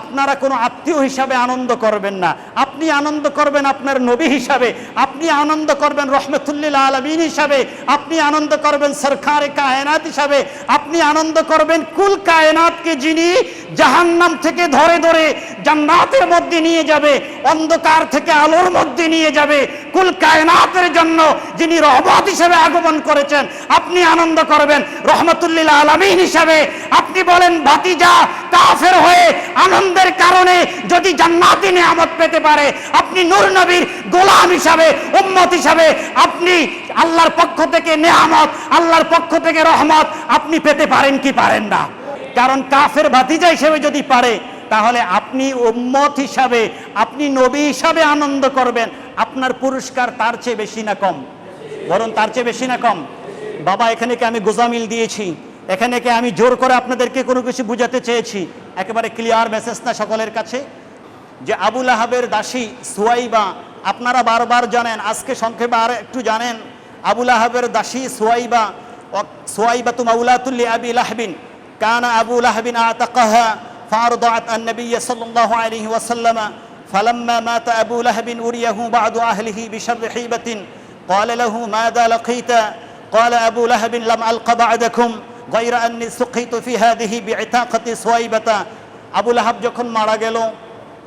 আপনারা কোনো আত্মীয় হিসাবে আনন্দ করবেন না। আপনি আনন্দ করবেন আপনার নবী হিসাবে, আপনি আনন্দ করবেন রহমতুল্লিল আলমিন হিসাবে, আপনি আনন্দ করবেন সরকারে কায়নাত হিসাবে, আপনি আনন্দ করবেন কুল কায়নাতকে যিনি জাহান্নাম থেকে ধরে ধরে জান্নাতের মধ্যে নিয়ে যাবে, অন্ধকার থেকে আলোর মধ্যে নিয়ে যাবে, কুল কায়নাতের জন্য যিনি রহমত হিসেবে আগমন করেছেন, আপনি আনন্দ করবেন রহমতুল্লিল আলমিন হিসাবে। আপনি বলেন, ভাতিজা কাফের হয়ে আনন্দের কারণে যদি জান্নাতি নিয়ামত পেতে পারে, আপনি নূর নবীর গোলাম হিসাবে, উম্মত হিসাবে আপনি আল্লাহর পক্ষ থেকে নেয়ামত, আল্লাহর পক্ষ থেকে রহমত আপনি পেতে পারেন কি পারেন না? কারণ কাফের ভাতিজা হিসেবে যদি পারে, তাহলে আপনি উম্মত হিসাবে, আপনি নবী হিসাবে আনন্দ করবেন। আপনার পুরস্কার তার চেয়ে বেশি না কম? বরং তার চেয়ে বেশি না কম? বাবা, এখানে কি আমি গোজামিল দিয়েছি? এখানে কি আমি জোর করে আপনাদেরকে কোনো কিছু বুঝাতে চেয়েছি? একেবারে ক্লিয়ার মেসেজ না সকলের কাছে যে আবুল আহাবের দাসী সুয়াইবা আপনারা বারবার জানেন আজকে সংক্ষেপে আর একটু জানেন আবুল আহাবের দাসী সুয়াইবা সুয়াইবা তু মাউলাতুল্লি আবি লাহবিন কানা আবু লাহবিন আতাকাহা فأرضعت النبي صلى الله عليه وسلم فلما مات أبو لهب أريه بعض أهله بشر حيبة قال له ماذا لقيت قال أبو لهب لم ألق بعدكم গৈরা আন্নি সুখিত ফিহাদিহি বেতাকাতি সোয়াইবাতা। আবুল আহাব যখন মারা গেল,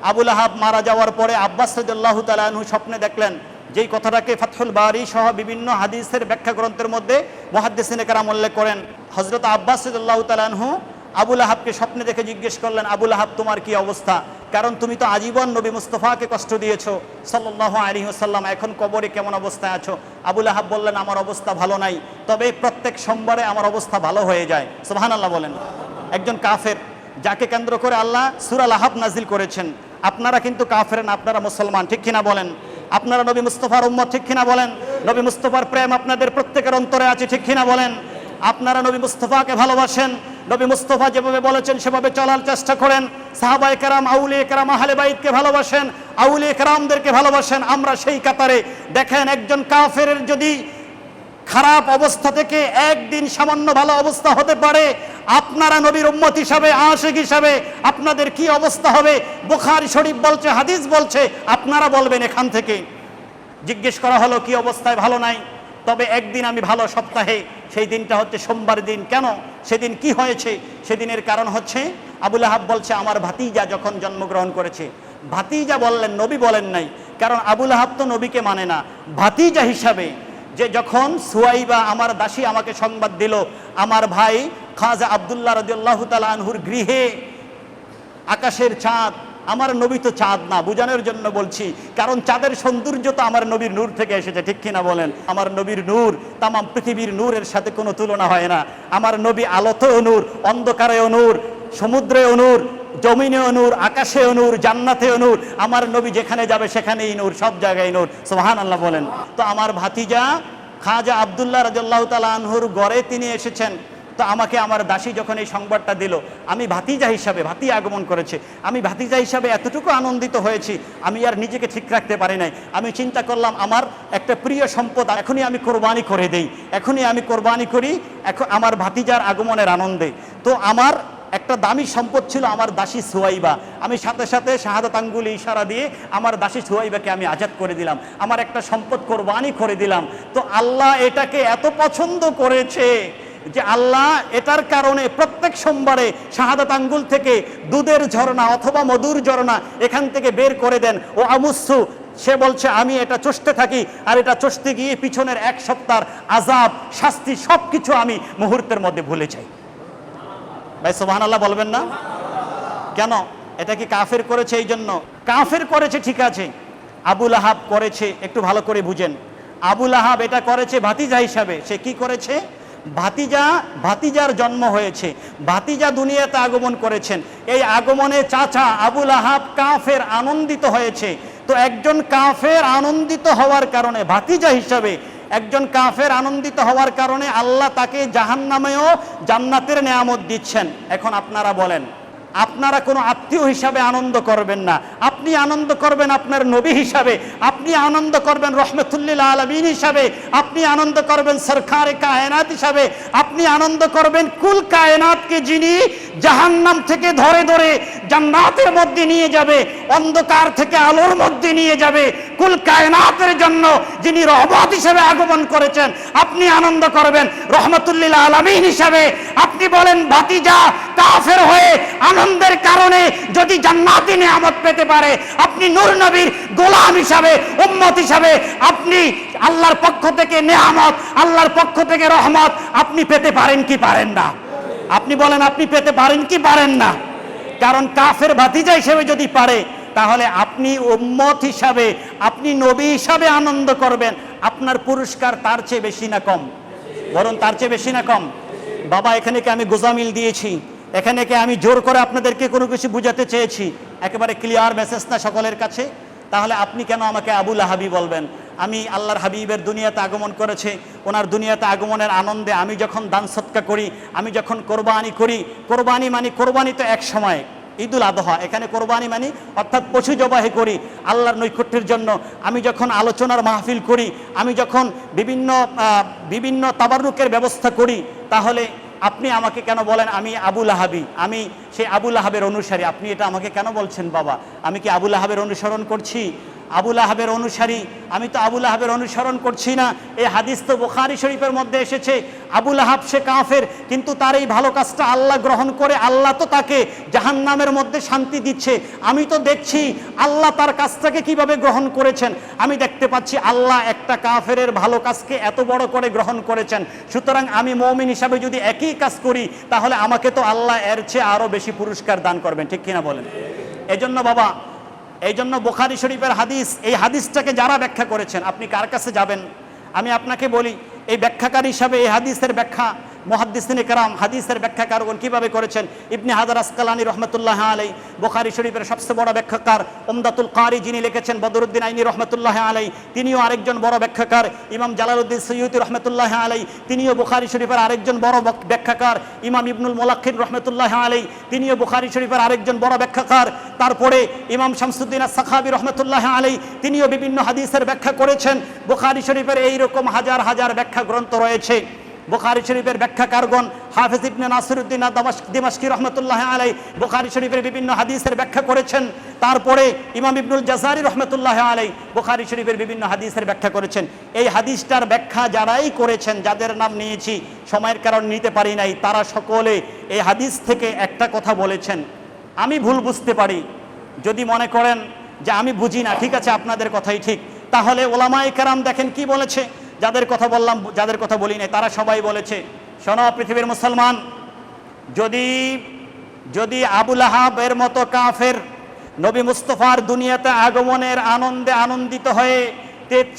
আবুল আহাব মারা যাওয়ার পরে আব্বাস সৈদুল্লাহ তালাহু স্বপ্নে দেখলেন যেই কথাটাকে ফাতহুল বারি সহ বিভিন্ন হাদিসের ব্যাখ্যা গ্রন্থের মধ্যে মহাদ্দেশিনেকার উল্লেখ করেন। হজরত আব্বাস সৈদুল্লাহ তালাহু আবুল আহাবকে স্বপ্নে দেখে জিজ্ঞেস করলেন, আবুল আহাব, তোমার কি অবস্থা? কারণ তুমি তো আজীবন নবী মুস্তফাকে কষ্ট দিয়েছ। সাল্লাহ আলী সাল্লাম এখন কবরে কেমন অবস্থায় আছো? আবুল আহাব বললেন, আমার অবস্থা ভালো নাই। তবে প্রত্যেক সোমবারে আমার অবস্থা ভালো হয়ে যায়। সোহান আল্লাহ বলেন। একজন কাফের, যাকে কেন্দ্র করে আল্লাহ সুরাল আহাব নাজিল করেছেন, আপনারা কিন্তু কাফের না, আপনারা মুসলমান, ঠিক কিনা বলেন? আপনারা নবী মুস্তফার উম্মত, ঠিক কিনা বলেন? নবী মুস্তফার প্রেম আপনাদের প্রত্যেকের অন্তরে আছে, ঠিক কিনা বলেন? আপনারা নবী মুস্তফাকে ভালোবাসেন নবী মুস্তফা যেভাবে বলেছেন, সেভাবে চলার চেষ্টা করেন। সাহাবাই কারাম, আউলিয়ে কারাম, আহলে বাইতকে ভালোবাসেন, আউলিয়ে কারামদেরকে ভালোবাসেন। আমরা সেই কাতারে দেখেন একজন কাফের যদি খারাপ অবস্থা থেকে একদিন সামান্য ভালো অবস্থা হতে পারে, আপনারা নবীর উম্মত হিসাবে, আশেক হিসাবে আপনাদের কি অবস্থা হবে? বুখারি শরীফ বলছে, হাদিস বলছে, আপনারা বলবেন এখান থেকে। জিজ্ঞেস করা হলো, কি অবস্থায়? ভালো নাই? তবে একদিন আমি ভালো সপ্তাহে, সেই দিনটা হচ্ছে সোমবার দিন। কেন? সেদিন কি হয়েছে? সেদিনের কারণ হচ্ছে, আবুল আহাব বলছে, আমার ভাতিজা যখন জন্মগ্রহণ করেছে। ভাতিজা বললেন, নবী বলেন নাই, কারণ আবুল আহাব তো নবীকে মানে না। ভাতিজা হিসাবে যে যখন সুয়াইবা আমার দাসী আমাকে সংবাদ দিল, আমার ভাই খাজা আবদুল্লাহ রদিয়াল্লাহ তালা আনহুর গৃহে আকাশের চাঁদ আমার নবী তো চাঁদ না, বোঝানোর জন্য বলছি, কারণ চাঁদের সৌন্দর্য তো আমার নবীর নূর থেকে এসেছে, ঠিক কিনা বলেন? আমার নবীর নূর, তামাম পৃথিবীর নূরের সাথে কোনো তুলনা হয় না। আমার নবী আলোতেও নূর, অন্ধকারেও নূর, সমুদ্রেও নূর জমিনে নূর আকাশে নূর জান্নাতে নূর, আমার নবী যেখানে যাবে সেখানেই নূর, সব জায়গায় নূর সোহান আল্লাহ বলেন। তো আমার ভাতিজা খাজা আবদুল্লাহ রাজাল্লাহ তালা আনহুর গড়ে তিনি এসেছেন। তো আমাকে আমার দাসী যখন এই সংবাদটা দিল, আমি ভাতিজা হিসাবে, ভাতি আগমন করেছে, আমি ভাতিজা হিসাবে এতটুকু আনন্দিত হয়েছি, আমি আর নিজেকে ঠিক রাখতে পারি নাই। আমি চিন্তা করলাম, আমার একটা প্রিয় সম্পদ এখনই আমি কোরবানি করে দেই, এখনই আমি কোরবানি করি, এখন আমার ভাতিজার আগমনের আনন্দে। তো আমার একটা দামি সম্পদ ছিল আমার দাসী সুয়াইবা। আমি সাথে সাথে শাহাদাত আঙ্গুলি ইশারা দিয়ে আমার দাসী সুয়াইবাকে আমি আজাদ করে দিলাম, আমার একটা সম্পদ কোরবানি করে দিলাম। তো আল্লাহ এটাকে এত পছন্দ করেছে যে আল্লাহ এটার কারণে প্রত্যেক সোমবারে শাহাদাত আঙ্গুল থেকে দুধের ঝর্ণা অথবা মধুর ঝর্ণা এখান থেকে বের করে দেন। ও আমুসু সে বলছে, আমি এটা চষতে থাকি আর এটা চষতে গিয়ে পিছনের এক সপ্তাহ আজাব শাস্তি সব কিছু আমি মুহূর্তের মধ্যে ভুলে যাই। ভাই সোহান আল্লাহ বলবেন না? কেন? এটা কি কাফের করেছে এই জন্য? কাফের করেছে, ঠিক আছে। আবুল আহাব করেছে, একটু ভালো করে বুঝেন। আবুল আহাব এটা করেছে ভাতিজা হিসাবে। সে কি করেছে? ভাতিজা, ভাতিজার জন্ম হয়েছে। ভাতিজা দুনিয়াতে আগমন করেছেন। এই আগমনে চাচা আবুল আহাব কাফের আনন্দিত হয়েছে। তো একজন কাফের আনন্দিত হওয়ার কারণে, ভাতিজা হিসাবে একজন কাফের আনন্দিত হওয়ার কারণে আল্লাহ তাকে জাহান নামেও জান্নাতের নেয়ামত দিচ্ছেন। এখন আপনারা বলেন আপনারা কোনো আত্মীয় হিসাবে আনন্দ করবেন না। আপনি আনন্দ করবেন আপনার নবী হিসাবে, আপনি আনন্দ করবেন রহমতুল্লিল আলমিন হিসাবে, আপনি আনন্দ করবেন সরকারে কায়নাত হিসাবে, আপনি আনন্দ করবেন কুল কায়নাতকে যিনি জাহান্নাম থেকে ধরে ধরে জান্নাতের মধ্যে নিয়ে যাবে, অন্ধকার থেকে আলোর মধ্যে নিয়ে যাবে, কুল কায়নাতের জন্য যিনি রহমত হিসেবে আগমন করেছেন, আপনি আনন্দ করবেন রহমতুল্লিল আলমিন হিসাবে আপনি বলেন, ভাতিজা কাফের হয়ে আনন্দের কারণে যদি জান্নাতি নিয়ামত পেতে পারে, আপনি নূর নবীর গোলাম হিসাবে, উম্মত হিসাবে আপনি আল্লাহর পক্ষ থেকে নেয়ামত, আল্লাহর পক্ষ থেকে রহমত আপনি পেতে পারেন কি পারেন না? আপনি বলেন, আপনি পেতে পারেন কি পারেন না? কারণ কাফের ভাতিজা হিসেবে যদি পারে, তাহলে আপনি উম্মত হিসাবে, আপনি নবী হিসাবে আনন্দ করবেন। আপনার পুরস্কার তার চেয়ে বেশি না কম? বরং তার চেয়ে বেশি না কম? বাবা, এখানে কি আমি গোজামিল দিয়েছি? এখানে কি আমি জোর করে আপনাদেরকে কোনো কিছু বুঝাতে চেয়েছি? একেবারে ক্লিয়ার মেসেজ না সকলের কাছে? তাহলে আপনি কেন আমাকে আবুল হাবি বলবেন? আমি আল্লাহর হাবিবের দুনিয়াতে আগমন করেছে। ওনার দুনিয়াতে আগমনের আনন্দে আমি যখন দান সৎকা করি, আমি যখন কোরবানি করি, কোরবানি মানে কোরবানি তো এক সময়, ঈদুল আদহা। এখানে কোরবানি মানি অর্থাৎ পশু জবাহি করি, আল্লাহর নৈকট্যের জন্য। আমি যখন আলোচনার মাহফিল করি, আমি যখন বিভিন্ন বিভিন্ন তাবারুকের ব্যবস্থা করি তাহলে আপনি আমাকে কেন বলেন আমি আবুল আহাবি আমি সেই আবুল আহাবের অনুসারী। আপনি এটা আমাকে কেন বলছেন, বাবা? আমি কি আবুল আহাবের অনুসরণ করছি? আবুল আহাবের অনুসারী, আমি তো আবুল আহাবের অনুসরণ করছি না। এই হাদিস তো বোখারি শরীফের মধ্যে এসেছে আবুল আহাব সে কাফের, কিন্তু তার এই ভালো কাজটা আল্লাহ গ্রহণ করে, আল্লাহ তো তাকে জাহান্নামের মধ্যে শান্তি দিচ্ছে। আমি তো দেখছি আল্লাহ তার কাজটাকে কীভাবে গ্রহণ করেছেন। আমি দেখতে পাচ্ছি আল্লাহ একটা কাফেরের ভালো কাজকে এত বড় করে গ্রহণ করেছেন। সুতরাং আমি মৌমিন হিসাবে যদি একই কাজ করি, তাহলে আমাকে তো আল্লাহ এর চেয়ে আরও বেশি পুরস্কার দান করবেন, ঠিক কিনা বলেন? এই জন্য বাবা এই জন্য বোখারি শরীফের হাদিস, এই হাদিসটাকে যারা ব্যাখ্যা করেছেন, আপনি কার কাছে যাবেন? আমি আপনাকে বলি, এই ব্যাখ্যাকারী হিসাবে এই হাদিসের ব্যাখ্যা মহাদ্দিসিন কারাম হাদিসের ব্যাখ্যাকারগণ কীভাবে করেছেন? ইবনে হাজার আসকালানি রহমতুল্লাহ আলাই বোখারি শরীফের সবচেয়ে বড় ব্যাখ্যাকার ওমদাতুল কারি যিনি লিখেছেন বদরুদ্দিন আইনি রহমতুল্লাহ আলাই তিনিও আরেকজন বড় ব্যাখ্যাকার। ইমাম জালালউদ্দিন সৈয়দি রহমতুল্লাহ আলাই তিনিও বুখারি শরীফের আরেকজন বড় ব্যাখ্যাকার। ইমাম ইবনুল মোলাক্ষির রহমতুল্লাহ আলাই তিনিও বুখারি শরীফের আরেকজন বড় ব্যাখ্যাকার। তারপরে ইমাম শামসুদ্দিন সাখাবি রহমতুল্লাহ আলাই তিনিও বিভিন্ন হাদিসের ব্যাখ্যা করেছেন। বুখারি শরীফের এইরকম হাজার হাজার ব্যাখ্যা গ্রন্থ রয়েছে। বুখারি শরীফের ব্যাখ্যাকারগণ হাফিজ ইবনে নাসিরুদ্দিন দিমাশকি রহমতুল্লাহ আলাই বুখারি শরীফের বিভিন্ন হাদিসের ব্যাখ্যা করেছেন। তারপরে ইমাম ইবনুল জাজারি রহমতুল্লাহ আলাই বুখারি শরীফের বিভিন্ন হাদিসের ব্যাখ্যা করেছেন। এই হাদিসটার ব্যাখ্যা যারাই করেছেন, যাদের নাম নিয়েছি, সময়ের কারণ নিতে পারি নাই, তারা সকলে এই হাদিস থেকে একটা কথা বলেছেন। আমি ভুল বুঝতে পারি। যদি মনে করেন যে আমি বুঝি না, ঠিক আছে, আপনাদের কথাই ঠিক। তাহলে ওলামাই কারাম দেখেন কি বলেছে? যাদের কথা বললাম, যাদের কথা বলি নাই, তারা সবাই বলেছে, শোনো পৃথিবীর মুসলমান, যদি যদি আবুল আহাবের মতো কাফের নবী মুস্তফার দুনিয়াতে আগমনের আনন্দে আনন্দিত হয়ে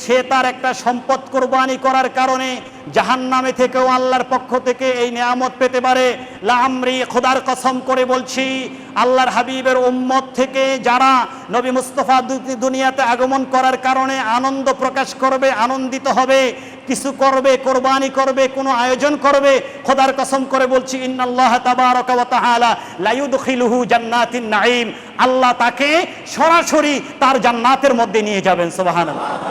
সে তার একটা সম্পদ কোরবানি করার কারণে জাহান নামে থেকেও আল্লাহর পক্ষ থেকে এই নিয়ামত পেতে পারে। লামরি খোদার কসম করে বলছি, আল্লাহর হাবিবের উম্মত থেকে যারা নবী মুস্তফা দুনিয়াতে আগমন করার কারণে আনন্দ প্রকাশ করবে, আনন্দিত হবে, কিছু করবে, কোরবানি করবে, কোনো আয়োজন করবে, খোদার কসম করে বলছি, ইন্নাল্লাহ আল্লাহ তাকে সরাসরি তার জান্নাতের মধ্যে নিয়ে যাবেন, সুবহানাল্লাহ।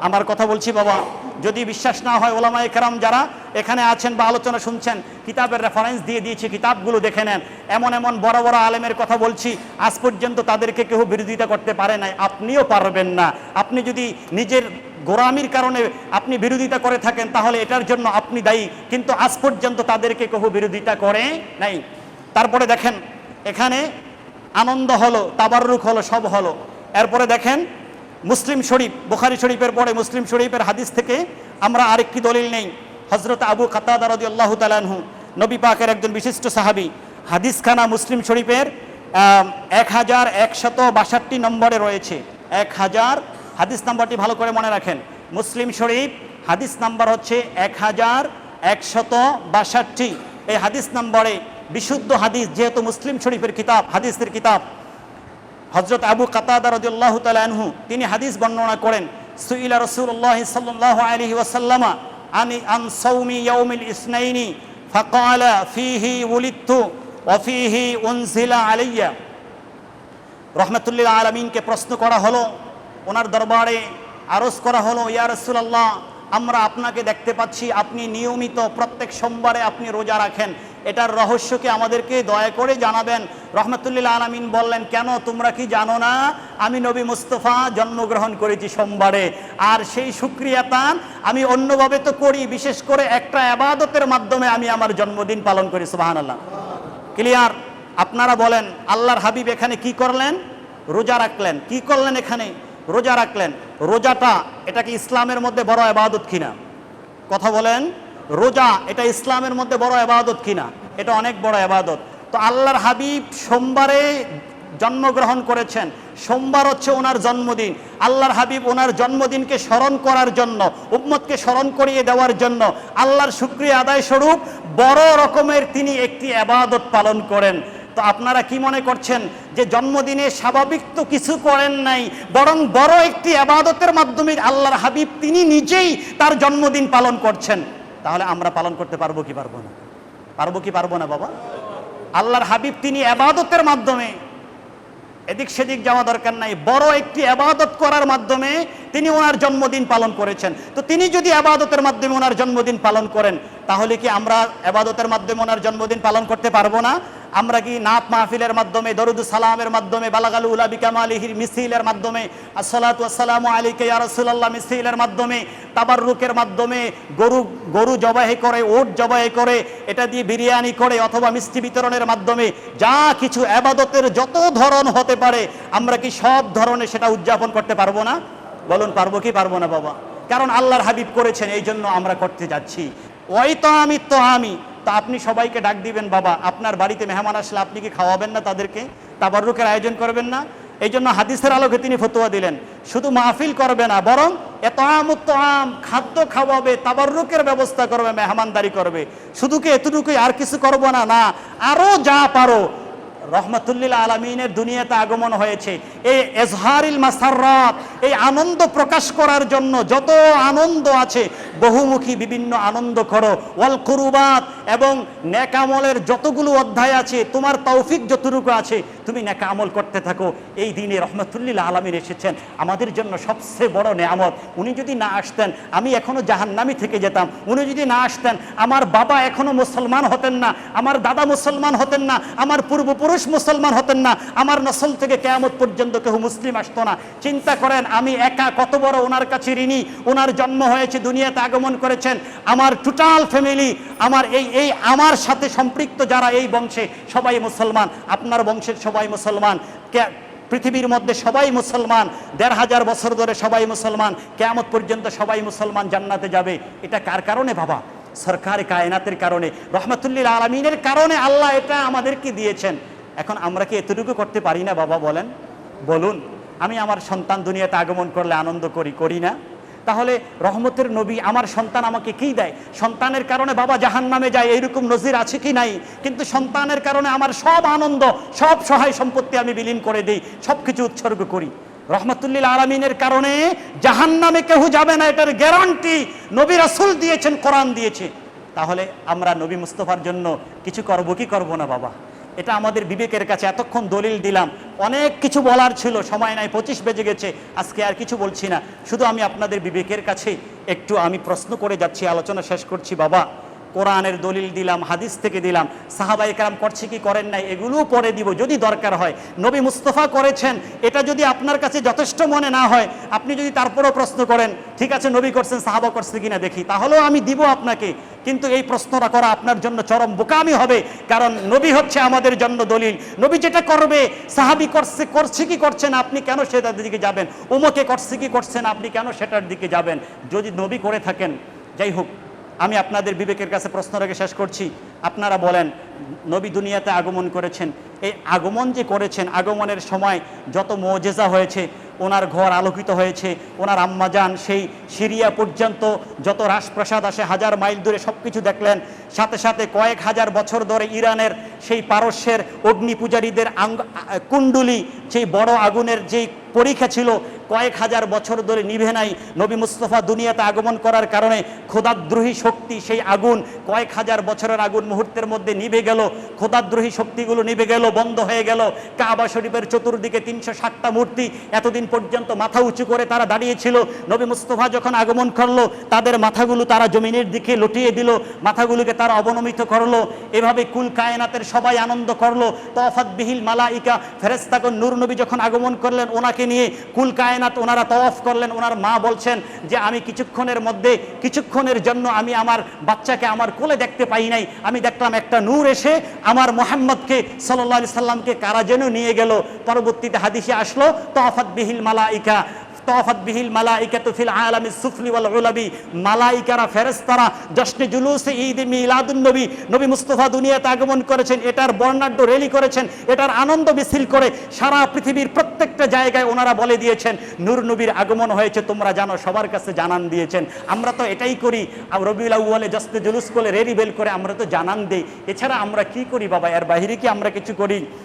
আমার কথা বলছি, বাবা। যদি বিশ্বাস না হয়, ওলামায়ে কেরাম যারা এখানে আছেন বা আলোচনা শুনছেন, কিতাবের রেফারেন্স দিয়ে দিয়েছি, কিতাবগুলো দেখে নেন। এমন এমন বড় বড় আলেমের কথা বলছি, আজ পর্যন্ত তাদেরকে কেউ বিরোধিতা করতে পারে নাই। আপনিও পারবেন না। আপনি যদি নিজের গোরামির কারণে আপনি বিরোধিতা করে থাকেন, তাহলে এটার জন্য আপনি দায়ী। কিন্তু আজ পর্যন্ত তাদেরকে কেউ বিরোধিতা করে নাই। তারপরে দেখেন, এখানে আনন্দ হলো তাবাররুক হলো, সব হলো। এরপরে দেখেন মুসলিম শরীফ, বুখারি শরীফের পরে মুসলিম শরীফের হাদিস থেকে আমরা আরেকটি দলিল নেই। হজরত আবু কাতাদা রদি আল্লাহ তালানহু নবী পাকের একজন বিশিষ্ট সাহাবি, হাদিসখানা মুসলিম শরীফের এক হাজার একশত বাষট্টি নম্বরে রয়েছে। এক হাজার হাদিস নাম্বারটি ভালো করে মনে রাখেন। মুসলিম শরীফ, হাদিস নাম্বার হচ্ছে এক হাজার একশত বাষট্টি। এই হাদিস নম্বরে বিশুদ্ধ হাদিস, যেহেতু মুসলিম শরীফের কিতাব, হাদিসের কিতাব হজরত আবু কাতাদা রদিল্লাহ তালহু তিনি হাদিস বর্ণনা করেন, সুইলা রসুল্লাহ সাল্লাহ আলহি ওয়াসাল্লামা আনি আন সৌমি ইয়ৌমিল ইসনাইনি ফাকালা ফিহি উলিত্তু অফিহি উনজিলা আলাইয়া। রহমতুল্লিল আলমিনকে প্রশ্ন করা হলো, ওনার দরবারে আরজ করা হলো, ইয়া রাসূলুল্লাহ, আমরা আপনাকে দেখতে পাচ্ছি, আপনি নিয়মিত প্রত্যেক সোমবারে আপনি রোজা রাখেন। এটার রহস্যকে আমাদেরকে দয়া করে জানাবেন। রহমতুল্লিল আলমিন বললেন, কেন তোমরা কি জানো না? আমি নবী মুস্তফা জন্মগ্রহণ করেছি সোমবারে। আর সেই সুক্রিয়াতান আমি অন্যভাবে তো করি, বিশেষ করে একটা আবাদতের মাধ্যমে আমি আমার জন্মদিন পালন করি সুবাহান আল্লাহ ক্লিয়ার? আপনারা বলেন, আল্লাহর হাবিব এখানে কি করলেন? রোজা রাখলেন। কি করলেন এখানে? রোজা রাখলেন। রোজাটা এটা কি ইসলামের মধ্যে বড় আবাদত কিনা? কথা বলেন রোজা, এটা ইসলামের মধ্যে বড় আবাদত কিনা? এটা অনেক বড় আবাদত। তো আল্লাহর হাবিব সোমবারে জন্মগ্রহণ করেছেন। সোমবার হচ্ছে ওনার জন্মদিন। আল্লাহর হাবিব ওনার জন্মদিনকে স্মরণ করার জন্য, উম্মতকে স্মরণ করিয়ে দেওয়ার জন্য আল্লাহর শুক্রিয়া আদায় স্বরূপ বড় রকমের তিনি একটি আবাদত পালন করেন। তো আপনারা কি মনে করছেন যে জন্মদিনে স্বাভাবিক তো কিছু করেন নাই, বরং বড় একটি আবাদতের মাধ্যমে আল্লাহর হাবিব তিনি নিজেই তার জন্মদিন পালন করছেন? তাহলে আমরা পালন করতে পারব কি পারব না? পারব কি পারব না, বাবা? আল্লাহর হাবিব তিনি আবাদতের মাধ্যমে এদিক সেদিক যাওয়া দরকার নাই, বড় একটি আবাদত করার মাধ্যমে তিনি ওনার জন্মদিন পালন করেছেন। তো তিনি যদি আবাদতের মাধ্যমে ওনার জন্মদিন পালন করেন, তাহলে কি আমরা আবাদতের মাধ্যমে ওনার জন্মদিন পালন করতে পারব না? আমরা কি নাত মাহফিলের মাধ্যমে, দরুদ সালামের মাধ্যমে, বালাগাল উলা বিকামালিহির মিছিলের মাধ্যমে, আসসালাতু আসসালামু আলাইকা ইয়া রাসূলুল্লাহ মিছিলের মাধ্যমে, তাবাররুকের মাধ্যমে গরু গরু জবাই করে ওট জবাই করে, এটা দিয়ে বিরিয়ানি করে অথবা মিষ্টি বিতরণের মাধ্যমে যা কিছু আবাদতের যত ধরন হতে পারে, আমরা কি সব ধরনের সেটা উদযাপন করতে পারব না? বলুন, পারব কি পারব না বাবা? কারণ আল্লাহর হাবিব করেছেন এই জন্য আমরা করতে যাচ্ছি। ওই তো আমি তো আমি তা আপনি সবাইকে ডাক দিবেন, বাবা। আপনার বাড়িতে মেহমান আসলে আপনি কি খাওয়াবেন না তাদেরকে? তাবারুকের আয়োজন করবেন না? এই জন্য হাদিসের আলোকে তিনি ফতোয়া দিলেন। শুধু মাহফিল করবে না, বরং এত আম আম খাদ্য খাওয়াবে তাবারুকের ব্যবস্থা করবে, মেহমানদারি করবে। শুধু কি এতটুকুই আর কিছু করব না? না আরও যা পারো রহমতুল্লিল আলমিনের দুনিয়াতে আগমন হয়েছে। এই এজহারিল মাসাররাত, এই আনন্দ প্রকাশ করার জন্য যত আনন্দ আছে, বহুমুখী বিভিন্ন আনন্দ করো। ওয়াল কুরুবাত এবং নেকামলের যতগুলো অধ্যায় আছে, তোমার তৌফিক যতটুকু আছে তুমি নেকামল করতে থাকো। এই দিনে রহমতুল্লিল আলমিন এসেছেন। আমাদের জন্য সবচেয়ে বড় নেয়ামত, উনি যদি না আসতেন, আমি এখনও জাহান্নামি থেকে যেতাম। উনি যদি না আসতেন, আমার বাবা এখনও মুসলমান হতেন না, আমার দাদা মুসলমান হতেন না, আমার পূর্বপুরুষ মুসলমান হতেন না, আমার নসল থেকে কেয়ামত পর্যন্ত কেউ মুসলিম আসতো না। চিন্তা করেন, আমি একা কত বড় ওনার কাছে ঋণী, ওনার জন্ম হয়েছে, দুনিয়াতে আগমন করেছেন। আমার টোটাল ফ্যামিলি আমার এই এই, আমার সাথে সম্পৃক্ত যারা এই বংশে, সবাই মুসলমান। আপনার বংশের সবাই মুসলমান। পৃথিবীর মধ্যে সবাই মুসলমান। দেড় হাজার বছর ধরে সবাই মুসলমান। কেয়ামত পর্যন্ত সবাই মুসলমান জান্নাতে যাবে। এটা কার কারণে বাবা? সরকার কায়নাতের কারণে, রহমতুল্লিল আলমিনের কারণে আল্লাহ এটা আমাদেরকে দিয়েছেন। এখন আমরা কি এতটুকু করতে পারি না বাবা বলেন? বলুন, আমি আমার সন্তান দুনিয়াতে আগমন করলে আনন্দ করি করি না? তাহলে রহমতের নবী আমার সন্তান আমাকে কি দেয়? সন্তানের কারণে বাবা জাহান নামে যায়, এইরকম নজির আছে কি নাই? কিন্তু সন্তানের কারণে আমার সব আনন্দ, সব সহায় সম্পত্তি আমি বিলীন করে দিই সব কিছু উৎসর্গ করি। রহমতুল্লিল আলমিনের কারণে জাহান নামে কেউ যাবে না, এটার গ্যারান্টি নবী রাসুল দিয়েছেন, কোরআন দিয়েছে। তাহলে আমরা নবী মুস্তফার জন্য কিছু করব কি করব না বাবা? এটা আমাদের বিবেকের কাছে এতক্ষণ দলিল দিলাম। অনেক কিছু বলার ছিল, সময় নাই, পঁচিশ বেজে গেছে, আজকে আর কিছু বলছি না। শুধু আমি আপনাদের বিবেকের কাছে একটু আমি প্রশ্ন করে যাচ্ছি, আলোচনা শেষ করছি, বাবা। কোরআনের দলিল দিলাম, হাদিস থেকে দিলাম। সাহাবাই কালাম করছে কি করেন নাই, এগুলোও পরে দিব, যদি দরকার হয়। নবী মুস্তফা করেছেন, এটা যদি আপনার কাছে যথেষ্ট মনে না হয়, আপনি যদি তারপরেও প্রশ্ন করেন, ঠিক আছে, নবী করছেন, সাহাবা করছে কিনা দেখি। তাহলেও আমি দিব আপনাকে। কিন্তু এই প্রশ্নটা করা আপনার জন্য চরম বোকামি হবে, কারণ নবী হচ্ছে আমাদের জন্য দলিল। নবী যেটা করবে, সাহাবি করছে করছে কি করছেন আপনি কেন সেটার দিকে যাবেন? উমকে করছে কি করছেন আপনি কেন সেটার দিকে যাবেন? যদি নবী করে থাকেন, যাই হোক, আমি আপনাদের বিবেকের কাছে প্রশ্ন রেখে শেষ করছি। আপনারা বলেন, নবী দুনিয়াতে আগমন করেছেন। এই আগমন যে করেছেন, আগমনের সময় যত মজেজা হয়েছে ওনার ঘর আলোকিত হয়েছে, ওনার আম্মাজান সেই সিরিয়া পর্যন্ত যত রাজপ্রাসাদ আসে হাজার মাইল দূরে সব কিছু দেখলেন। সাথে সাথে কয়েক হাজার বছর ধরে ইরানের সেই পারস্যের অগ্নি পূজারীদের কুণ্ডুলি সেই বড় আগুনের যেই পরীক্ষা ছিল কয়েক হাজার বছর ধরে নিভে নাই। নবী মুস্তফা দুনিয়াতে আগমন করার কারণে খোদাদ্রোহী শক্তি সেই আগুন কয়েক হাজার বছরের আগুন মুহূর্তের মধ্যে নিভে গেল। খোদাদ্রোহী শক্তিগুলো নিভে গেল, বন্ধ হয়ে গেল। কাবা শরীফের চতুর্দিকে তিনশো ষাটটা মূর্তি এতদিন পর্যন্ত মাথা উঁচু করে তারা দাঁড়িয়েছিল। নবী মুস্তফা যখন আগমন করল, তাদের মাথাগুলো তারা জমিনের দিকে লটিয়ে দিল, মাথাগুলোকে তারা অবনমিত করল। এভাবে কুল কায়নাতের সবাই আনন্দ করল। তফাত বিহিল মালাইকা ফেরেস্তাগণ নূর নবী যখন আগমন করলেন, ওনাকে নিয়ে কুল কায়নাত ওনারা তওয়াফ করলেন, ওনার মা বলছেন যে আমি কিছুক্ষণের মধ্যে, কিছুক্ষণের জন্য আমি আমার বাচ্চাকে আমার কোলে দেখতে পাই নাই। আমি দেখলাম একটা নূর এসে আমার মোহাম্মদকে সাল্লাহ সাল্লামকে কারা যেন নিয়ে গেল। পরবর্তীতে হাদিসে আসলো তফাত বিহিল মালাইকা। তফাত বিহিল মালাইকা তুফিল আলামি সুফলি ওয়াল উলাবি মালাইকারা, ফেরেশতারা, জশ্নে জুলুসে ঈদ মিলাদুন নবী নবী মুস্তফা দুনিয়াতে আগমন করেছেন, এটার বর্ণাঢ্য রেলি করেছেন, এটার আনন্দ মিছিল করে সারা পৃথিবীর প্রত্যেকটা জায়গায় ওনারা বলে দিয়েছেন, নূর নবীর আগমন হয়েছে, তোমরা জানো, সবার কাছে জানান দিয়েছেন। আমরা তো এটাই করি রবিউল আউ্বালে জশ্নে জুলুস করে রেলি বেল করে আমরা তো জানান দেই। এছাড়া আমরা কি করি বাবা? এর বাহিরে কি আমরা কিছু করি?